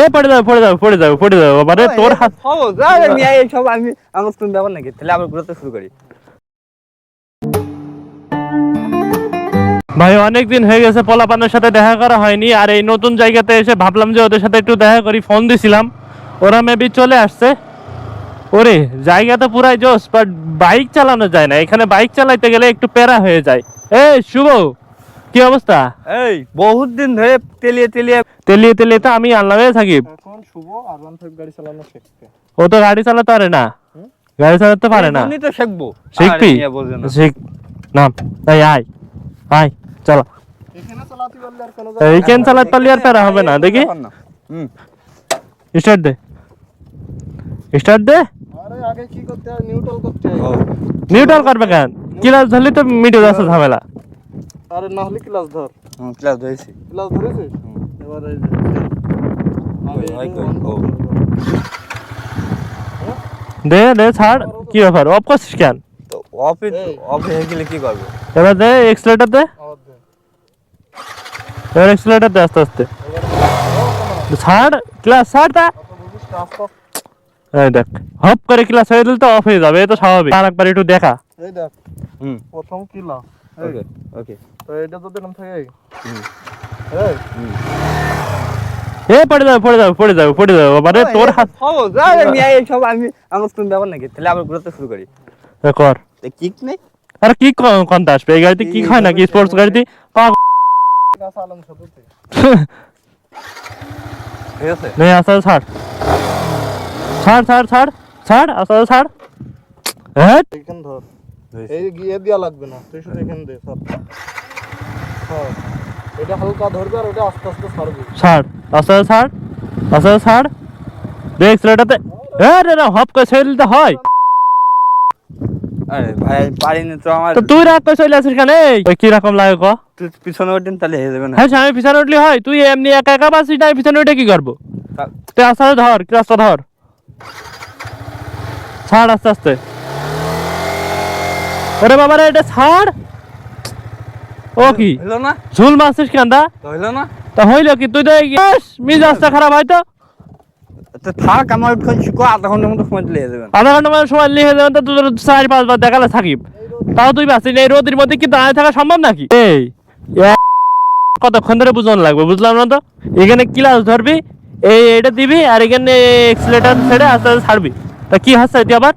এ পড়ে যাবে পড়ে যাবে পড়ে যাবে পড়ে যাবে বাবারে তোর হাত এইসব আমি আমার তুমি ব্যাপার নাকি? তাহলে আবার ঘুরতে শুরু করি। ভাই অনেক দিন হয়ে গেছে পোলাপানের সাথে দেখা করা হয়নি আর এই নতুন জায়গাতে এসে ভাবলাম যে ওদের সাথে একটু দেখা করি ফোন দিছিলাম। ওরা মেবি চলে আসছে। ওরে জায়গা তো পুরাই জোস বাট বাইক চালানো যায় না। এখানে বাইক চালাইতে গেলে একটু প্যারা হয়ে যায়। এ শুভ! কি অবস্থা? এই বহুত দিন ধরে তেলিয়ে তেলিয়ে তেলিয়ে তেলিয়ে তো আমি আনলাম সাকিব এখন শুভ আর ওয়ান ফাইভ গাড়ি চালানো শিখতে ও তো গাড়ি চালাতে পারে না? গাড়ি চালাতে পারে না? এমনি তো শিখব। শিখবি? না। শিখ নাম এই আয়। আয় চলো। এখানে চালাতে পারলে আর কোনো চালাতে পারলে আর প্যারা হবে না? দেখি। স্টার্ট দে। স্টার্ট দে। আরে আগে কি করতে নিউট্রাল করতে ও, নিউট্রাল করবে কেন? কিলাস ধরলে তো মিটে যাচ্ছে ঝামেলা। আরে না হলে ক্লাস ধর। হুম, ক্লাস ধরেছি। ক্লাস ধরেছিস এবার এই যে আগে ওই, এই যে ওই, on ও। করতে হবে। দে দে ছাড়। কি ব্যাপার? অফ করছিস কেন? তো অফিস এই। অফিস হয়ে গেলে কি করবে? এবার দে এক্সিলেটার দে। আবার দে। এবার এক্সিলেটার দে আস্তে আস্তে। ছাড় ক্লাস ছাড় তা। অত বুঝিস না, আস্তে আস্তে। এই দেখ হপ করে ক্লাস হয়ে দিলে তো অফ হয়ে যাবে এ তো স্বাভাবিক। আর একবার একটু দেখা। এই দেখ হুম। প্রথম কিলা ওকে ওকে তো এটা নাম থাকে? এই? এই এ পড়ে যাবে পড়ে যাবে পড়ে যাবে পড়ে বাবারে তোর হাত সহজ। আরে মিয়া এইসব আমি আমার ব্যাপার নাকি তাহলে আবার ঘুরতে শুরু করি। কর। কিক নেই? আরে কি ক- কনতে আসবে? এই গাড়িতে কি হয় নাকি? স্পোর্টস গাড়িতে? পা নেই আস্তে ছাড়। ছাড় ছাড় ছাড়। ছাড় আস্তে ছাড়। হ্যাঁ? ধর। এই গিয়ে দেওয়া লাগবে না তুই শুধু এখান দে সর সর এটা হালকা ধরবে আর ওটা আস্তে আস্তে সরবে। ছাড় আস্তে আস্তে ছাড় আস্তে আস্তে ছাড় দেখ ছেলেটাতে এ রে হপ করে ছেড়ে দিতে হয়। আরে ভাই পারিনি তো আমার। তো তুই রাগ করে চলে আসিস কেন? এই? ওই কি রকম লাগে ক? তুই পিছনে তাহলে হয়ে যাবে না। হ্যাঁ আমি পিছনে উঠলি হয় তুই এমনি একা একা পাচ্ছিস না পিছনে উঠে কি করব? তুই আস্তে আস্তে ধর কি রাস্তা ধর। ছাড় আস্তে আস্তে। ওরে বাবা রে এটা ছাড়। ও কি? হইল না। ঝুল মারছিস কেন দা? হইল না। তা হইল কি? তুই তো মিজাজটা খারাপ হয়তো তো। থাক আমার শিখো আধা ঘণ্টার মতো সময় দিলে হয়ে আধা ঘণ্টা সময় লিখে দেবেন তো তোর চার পাঁচবার দেখালে থাকিব তাও তুই বাঁচিস এই রোদের মধ্যে কি দাঁড়িয়ে থাকা সম্ভব নাকি? এই কতক্ষণ ধরে বুঝানো লাগবে বুঝলাম না তো? এখানে ক্লাস ধরবি এই এটা দিবি আর এখানে এক্সিলেটার ছেড়ে আস্তে আস্তে ছাড়বি। তা কি হচ্ছে তুই আবার?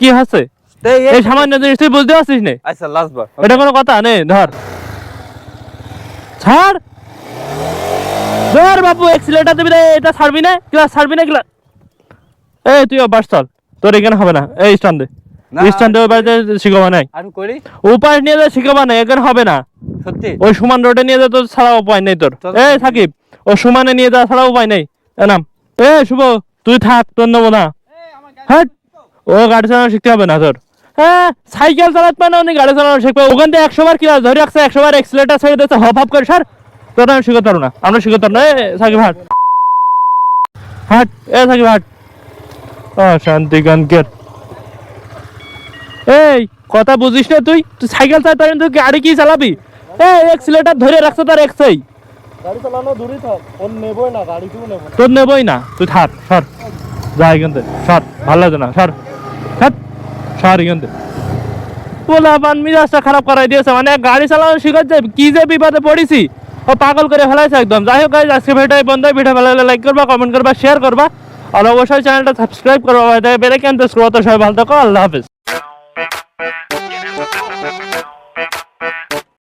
কি হচ্ছে? এই- এই। সামান্য জিনিস তুই বুঝতে পারছিস না? আচ্ছা লাস্ট বার। এটা কোনো কথা নে ধর। ছাড়। ধর বাবু এক্সিলেটার দিবি এটা ছাড়বি না ক্লাস ছাড়বি না ক্লাস এই তুই বাস চল। তোর এখানে হবে না। এই স্ট্যান্ড দে। ওই বাড়িতে শিখাবা নাই। আমি করি? উপায় নিয়ে যা শিখাবা নাই এখানে হবে না। সত্যি? ওই সমান রোডে নিয়ে যা তোর ছাড়া উপায় নেই তোর। এই সাকিব ও সমানে নিয়ে যা ছাড়া উপায় নেই। এ নাম। এ শুভ তুই থাক তোর নেব না। হ্যাঁ ও গাড়ি চালানো শিখতে হবে না তোর। হ্যাঁ সাইকেল চালাতে পারে না উনি গাড়ি চালানো শিখবে। ওখান থেকে একশো বার ক্লাস ধরে রাখছে একশো বার এক্সিলেটার ছেড়ে দিচ্ছে হপ হপ করে সার তোর আমি শিখতে পারব না। আমরা শিখতে পারব না। এ সাকিব হাট। হাট এ সাকিব হাট। ও শান্তি গানকের এই কথা বুঝিস না তুই? তুই সাইকেল চালাতে পারেন তুই গাড়ি কি চালাবি? এই এক্সিলেটার ধরে রাখছে তার এক্সাই গাড়ি চালানো দূরই থাক ওর নেবই না নেব না। তোর নেবই না তুই থাক সর। যা এখান থেকে সর ভালো লাগে না সর। সর। সাহারিগঞ্জে পোলাপান মিজাজটা খারাপ করাই দিয়েছে মানে গাড়ি চালানো শিখাচ্ছে কি যে বিপদে পড়েছি, ও পাগল করে ফেলাইছে একদম। যাই হোক আজকে ভিডিও বন্ধ ভিডিও ভালো লাইক করবা কমেন্ট করবা শেয়ার করবা। আর অবশ্যই চ্যানেলটা সাবস্ক্রাইব করবা বেড়ে কেন তো সবাই ভালো থাকো, আল্লাহ হাফিজ।